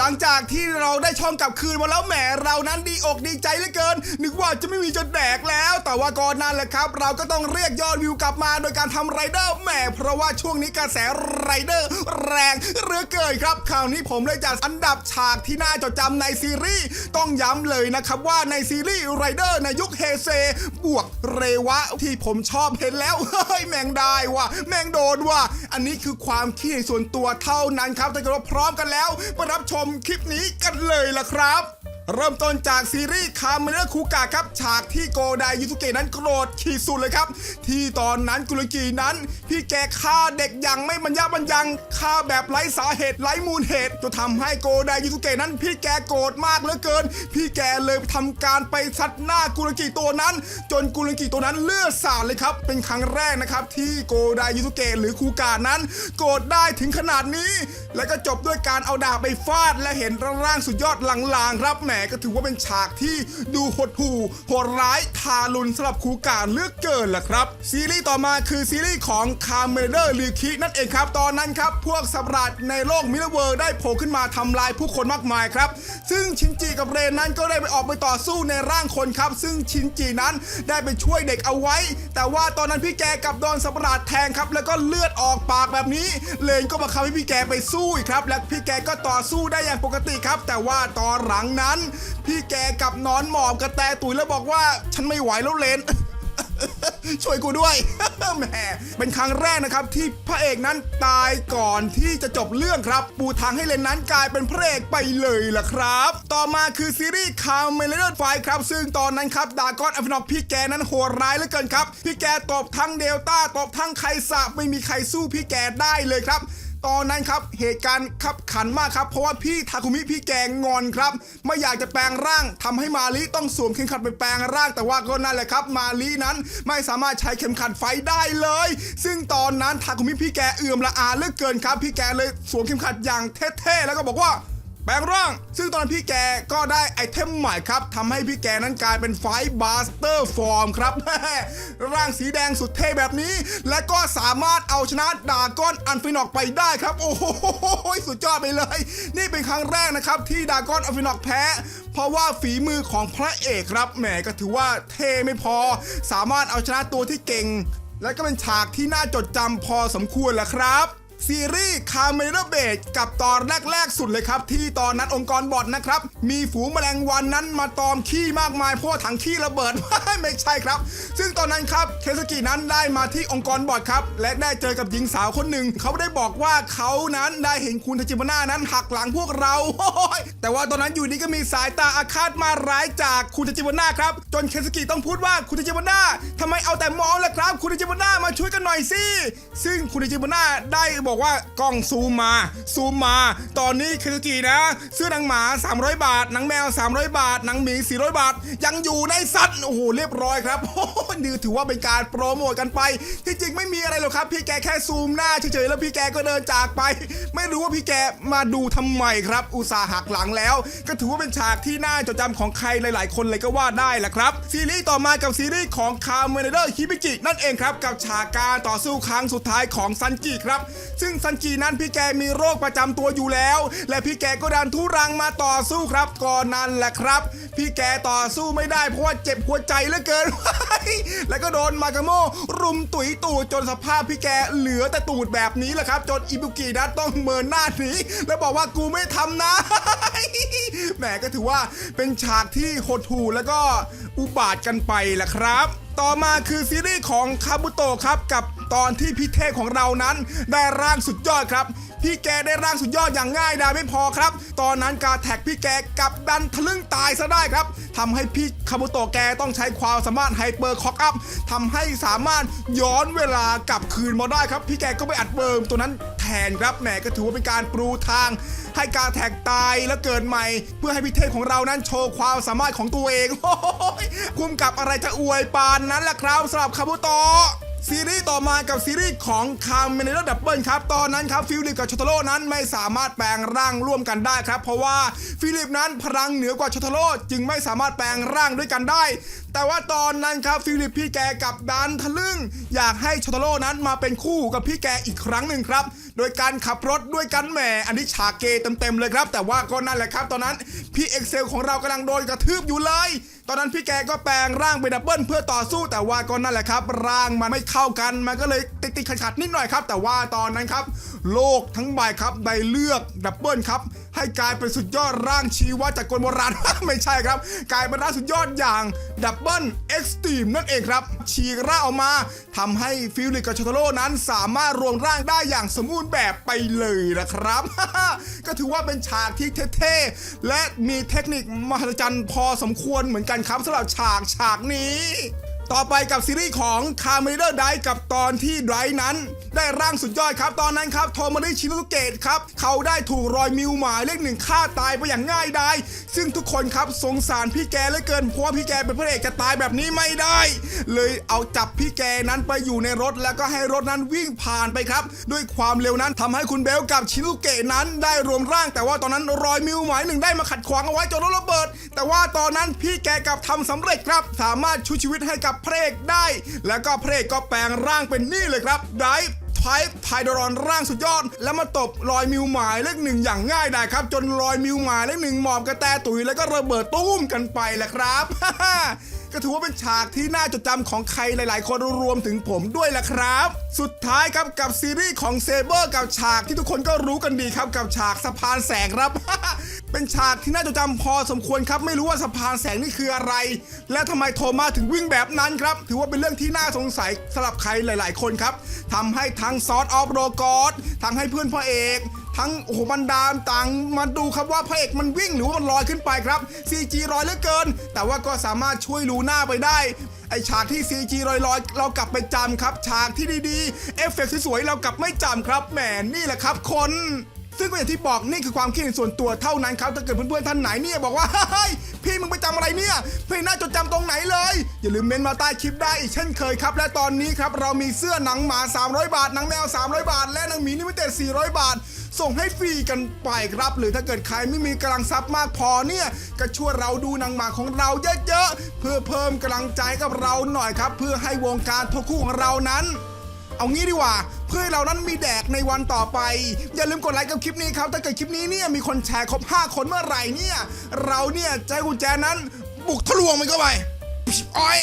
หลังจากที่เราได้ช่องกลับคืนมาแล้วแหมเรานั้นดีอกดีใจเหลือเกิน นึกว่าจะไม่มีจะแดกแล้ว แต่ว่าก่อนนั้นแหละครับ เราก็ต้องเรียกยอดวิวกลับมาโดยการทำไรเดอร์แหมเพราะว่าช่วงนี้กระแสไรเดอร์แรงเหลือเกินครับคราวนี้ผมเลยจัดอันดับฉากที่น่าจดจำในซีรีส์ต้องย้ำเลยนะครับว่าในซีรีส์ไรเดอร์ในยุคเฮเซบวกเรวะที่ผมชอบเห็นแล้วเฮ้ยแมงได้ว่ะแมงโดนว่ะอันนี้คือความคิดส่วนตัวเท่านั้นครับถ้าเกิดว่าพร้อมกันแล้วมารับชมคลิปนี้กันเลยล่ะครับ เริ่มต้นจากซีรีส์คาเมเนอร์คูกะครับ ฉากที่โกไดยูสุเกะนั้นโกรธขีดสุดเลยครับ ที่ตอนนั้นกุลกีนั้น พี่แกฆ่าเด็กอย่างไม่บรรยะบรรยังฆ่าแบบไร้สาเหตุไร้มูลเหตุจนทำให้โกไดยูสุเกะนั้น พี่แกโกรธมากเหลือเกิน พี่แกเลยทำการไปซัดหน้ากุลกีตัวนั้น จนกุลกีตัวนั้นเลือดสาดเลยครับ เป็นครั้งแรกนะครับที่โกไดยูสุเกะหรือคูกะนั้น โกรธได้ถึงขนาดนี้ แล้วก็จบด้วยการเอาดาบไปฟาดและเห็นร่างสุดยอดหลางๆครับแหมก็ถือว่าเป็นฉากที่ดูหดหู่โหดร้ายทารุณสำหรับคูกาเลือกเกินล่ะครับ ซีรีส์ต่อมาคือซีรีส์ของคาเมเดอร์ลิคินั่นเองครับ ตอนนั้นครับ พวกสัตว์ระหลาดในโลกมิลเวอร์ได้โผล่ขึ้นมาทำลายผู้คนมากมายครับ ซึ่งชินจิกับเรนนั้นก็ได้ไปออกไปต่อสู้ในร่างคนครับ ซึ่งชินจินั้นได้ไปช่วยเด็กเอาไว้ แต่ว่าตอนนั้นพี่แกกับโดนสัตว์ระหลาดแทงครับ แล้วก็เลือดออกปากแบบนี้ เลนก็บังคับให้พี่แกไปสู้ครับ และพี่แกก็ต่อสู้ได้อย่างปกติครับ แต่ว่าตอนหลังนั้นพี่แกกับนอนหมอบกระแตตุ๋ยแล้วบอกว่า ฉันไม่ไหวแล้วเลนช่วยกูด้วยแหมเป็นครั้งแรกนะครับที่พระเอกนั้นตายก่อนที่จะจบเรื่องครับ ปูทางให้เลนนั้นกลายเป็นพระเอกไปเลยล่ะครับ ต่อมาคือซีรีส์คาเมเลเดอร์ไฟครับ ซึ่งตอนนั้นครับดากอนอัฟนอกพี่แกนั้นโหดร้ายเหลือเกินครับ พี่แกตบทั้งเดลต้าตบทั้งไคสะไม่มีใครสู้พี่แกได้เลยครับ ตอนนั้นครับเหตุการณ์ขับขันมากครับ เพราะว่าพี่ทาคุมิพี่แกงงอนครับ ไม่อยากจะแปลงร่างทำให้มาลีต้องสวมเข็มขัดไปแปลงร่าง แต่ว่าก็นั่นแหละครับ มาลีนั้นไม่สามารถใช้เข็มขัดไฟได้เลย ซึ่งตอนนั้นทาคุมิพี่แกเอื่อมละอาเลือเกินครับ พี่แกเลยสวมเข็มขัดอย่างเท่ๆแล้วก็บอกว่า แปลงร่าง ซึ่งตอนพี่แกก็ได้ไอเทมใหม่ครับทำให้พี่แกนั้นกลายเป็นไฟบาสเตอร์ฟอร์มครับ ร่างสีแดงสุดเท่แบบนี้ และก็สามารถเอาชนะดาก้อนอันฟินอกไปได้ครับ โอ้โหสุดยอดไปเลย นี่เป็นครั้งแรกนะครับที่ดาก้อนอันฟินอกแพ้ เพราะว่าฝีมือของพระเอกครับแหมก็ถือว่าเท่ไม่พอ สามารถเอาชนะตัวที่เก่ง และก็เป็นฉากที่น่าจดจำพอสมควรแหละครับ ซีรีส์คาเมเนอร์เบดกับตอนแรกๆสุดเลยครับ ที่ตอนนั้นองค์กรบอดนะครับ มีฝูงแมลงวันนั้นมาตอมขี้มากมายเพราะว่าถังขี้ระเบิด ไม่ใช่ครับ ซึ่งตอนนั้นครับเคสกินั้นได้มาที่องค์กรบอดครับ และได้เจอกับหญิงสาวคนหนึ่ง เขาได้บอกว่าเขานั้นได้เห็นคุณทาจิมาน่านั้นหักหลังพวกเรา แต่ว่าตอนนั้นอยู่ดีก็มีสายตาอาฆาตมาร้ายจากคุณทาจิมาน่าครับจนเคสกิต้องพูดว่าคุณทาจิมาน่าทำไมเอาแต่มองล่ะครับ คุณทาจิมาน่ามาช่วยกันหน่อยสิซึ่งคุณทาจิมาน่าได้บอกว่ากล้องซูมมาซูมมา ตอนนี้เคสกินะเสื้อหนังหมา 300 บาท หนังแมว 300 บาท หนังหมี 400 บาท ยังอยู่ในสัตว์โอ้โหเรียบร้อยครับโอ้นี่ถือว่าเป็นการโปรโมทกันไป ที่จริงไม่มีอะไรหรอกครับ พี่แกแค่ซูมหน้าเฉยๆแล้วพี่แกก็เดินจากไป ไม่รู้ว่าพี่แกมาดูทำไมครับ อุตส่าห์หักหลังแล้ว ก็ถือว่าเป็นฉากที่น่าจดจำของใครหลาย ๆ คนเลยก็ว่าได้แหละครับ ซีรีส์ต่อมากับซีรีส์ของคาเมเนเดอร์ฮิบิจินั่นเองครับกับฉากการต่อสู้ครั้งสุดท้ายของซันจิครับซึ่งซันจินั้นพี่แกมีโรคประจำตัวอยู่แล้ว และพี่แกก็ดันทุรังมาต่อสู้ครับก่อนนั้นแหละครับ พี่แกต่อสู้ไม่ได้เพราะว่าเจ็บหัวใจเหลือเกิน แล้วก็โดนมากาโมรุมตุ๋ยตูดจนสภาพพี่แกเหลือแต่ตูดแบบนี้แหละครับ จนอิบุกินะต้องเมินหน้าหนีแล้วบอกว่ากูไม่ทำนะแหมก็ถือว่าเป็นฉากที่หดหู่แล้วก็อุบาทกันไปแหละครับ ต่อมาคือซีรีส์ของคาบุโตะครับกับ ตอนที่พี่เทพของเรานั้น ได้ร่างสุดยอดครับ พี่แกได้ร่างสุดยอดอย่างง่ายดายไม่พอครับ ตอนนั้นการแท็กพี่แกกับดันทะลึ่งตายซะได้ครับทำให้พี่คาบุโตะแกต้องใช้ความสามารถไฮเปอร์คอกอัพทำให้สามารถย้อนเวลากลับคืนมาได้ครับ พี่แกก็ไปอัดเบิร์มตัวนั้นแทนครับแหมก็ถือว่าเป็นการปรูทาง ให้การแท็กตายแล้วเกิดใหม่ เพื่อให้พี่เทพของเรานั้นโชว์ความสามารถของตัวเองคุ้มกับอะไรจะอวยปานนั้นแหละครับสำหรับคาบุโตะ ซีรีส์ต่อมากับซีรีส์ของคาเมเนเดอร์ดับเบิลครับตอนนั้นครับฟิลิปกับชอทโลนั้นไม่สามารถแปลงร่างร่วมกันได้ครับ เพราะว่าฟิลิปนั้นพลังเหนือกว่าชอทโลจึงไม่สามารถแปลงร่างด้วยกันได้ แต่ว่าตอนนั้นครับฟิลิปพี่แกกับดันทะลึ่ง อยากให้ชโตโร่นั้นมาเป็นคู่กับพี่แกอีกครั้งหนึ่งครับ โดยการขับรถด้วยกันแหมอันนี้ฉากเกย์เต็มๆเลยครับ แต่ว่าก็นั่นแหละครับ ตอนนั้นพี่เอ็กเซลของเรากำลังโดนกระทืบอยู่เลยตอนนั้นพี่แกก็แปลงร่างเป็นดับเบิลเพื่อต่อสู้แต่ว่าก็นั่นแหละครับ ร่างมันไม่เข้ากันมันก็เลยติดติดขัดๆนิดหน่อยครับ แต่ว่าตอนนั้นครับ โลกทั้งใบครับได้เลือกดับเบิลครับ ให้กลายเป็นสุดยอดร่างชีวะจากกลโบราณ ไม่ใช่ครับ กลายเป็นร่างสุดยอดอย่างดับเบิลเอ็กซ์ตรีมนั่นเองครับ ฉีกร่างออกมาทำให้ฟิลิปกับชโตโรนั้นสามารถรวมร่างได้อย่างสมบูรณ์แบบไปเลยนะครับ ก็ถือว่าเป็นฉากที่เท่ๆและมีเทคนิคมหัศจรรย์พอสมควรเหมือนกันครับสำหรับฉากฉากนี้ ต่อไปกับซีรีส์ของคา m มเดอร์ไดกับตอนที่ไดนั้น ได้ร่างสุดยอดครับ ตอนนั้นครับโทมาริชิโนสุเกตครับ เขาได้ถูกรอยมิวหมายเลขหนึ่งฆ่าตายไปอย่างง่ายดายซึ่งทุกคนครับสงสารพี่แกเหลือเกินเพราะว่าพี่แกเป็นพระเอกจะตายแบบนี้ไม่ได้ เลยเอาจับพี่แกนั้นไปอยู่ในรถแล้วก็ให้รถนั้นวิ่งผ่านไปครับ ด้วยความเร็วนั้นทำให้คุณเบลกับชิโนุเกะนั้น ได้รวมร่าง แต่ว่าตอนนั้นรอยมิวหมายหนึ่งได้มาขัดขวางเอาไว้จนรถระเบิด แต่ว่าตอนนั้นพี่แกกลับทำสำเร็จครับ สามารถช่วยชีวิตให้กับพระเอกได้ แล้วก็พระเอกก็แปลงร่างเป็นนี่เลยครับไดไทป์ไทดรอนร่างสุดยอด แล้วมาตบรอยมิวหมายเลขหนึ่งอย่างง่ายได้ครับ จนรอยมิวหมายเลขหนึ่งหมอบกระแตตุยแล้วก็ระเบิดตุ้มกันไปแหละครับก็ถือว่าเป็นฉากที่น่าจดจำของใครหลาย ๆ คนรวมถึงผมด้วยแหละครับ สุดท้ายครับกับซีรีส์ของเซเบอร์กับฉากที่ทุกคนก็รู้กันดีครับกับฉากสะพานแสงครับ เป็นฉากที่น่าจดจำพอสมควรครับ ไม่รู้ว่าสะพานแสงนี่คืออะไร และทำไมโทมาถึงวิ่งแบบนั้นครับ ถือว่าเป็นเรื่องที่น่าสงสัยสำหรับใครหลาย ๆ คนครับทำให้ทั้งซอสออฟโรกอดทั้งให้เพื่อนพระเอกทั้งโอ้โหบรรดาต่างมาดูครับว่าพระเอกมันวิ่งหรือว่ามันลอยขึ้นไปครับ CG ลอยเหลือเกิน แต่ว่าก็สามารถช่วยลูน่าไปได้ ไอฉากที่ CG ลอยลอยๆเรากลับไปจำครับ ฉากที่ดีๆ เอฟเฟกต์สวยๆ เรากลับไม่จำครับ แหมนี่แหละครับคน ซึ่งก็อย่างที่บอกนี่คือความคิดเห็นส่วนตัวเท่านั้นครับถ้าเกิดเพื่อนๆท่านไหนเนี่ยบอกว่าเฮ้ยพี่มึงไปจำอะไรเนี่ยพี่น่าจดจำตรงไหนเลย อย่าลืมเมนมาใต้คลิปได้อีกเช่นเคยครับ และตอนนี้ครับเรามีเสื้อหนังหมา 300 บาทหนังแมว 300 บาท และหนังหมีนิมิเต็ด400 บาท ส่งให้ฟรีกันไปครับ หรือถ้าเกิดใครไม่มีกำลังทรัพย์มากพอเนี่ยก็ช่วยเราดูหนังหมาของเราเยอะๆเพื่อเพิ่มกำลังใจกับเราหน่อยครับ เพื่อให้วงการทกคู่ของเรานั้น เอางี้ดีกว่า เพื่อให้เรานั้นมีแดกในวันต่อไป อย่าลืมกดไลค์กับคลิปนี้ครับถ้าเกิดคลิปนี้เนี่ยมีคนแชร์ครบ 5 คนเมื่อไหร่เนี่ย เราเนี่ยใจกุญแจนั้น บุกทะลวงมันเข้าไปอ้อย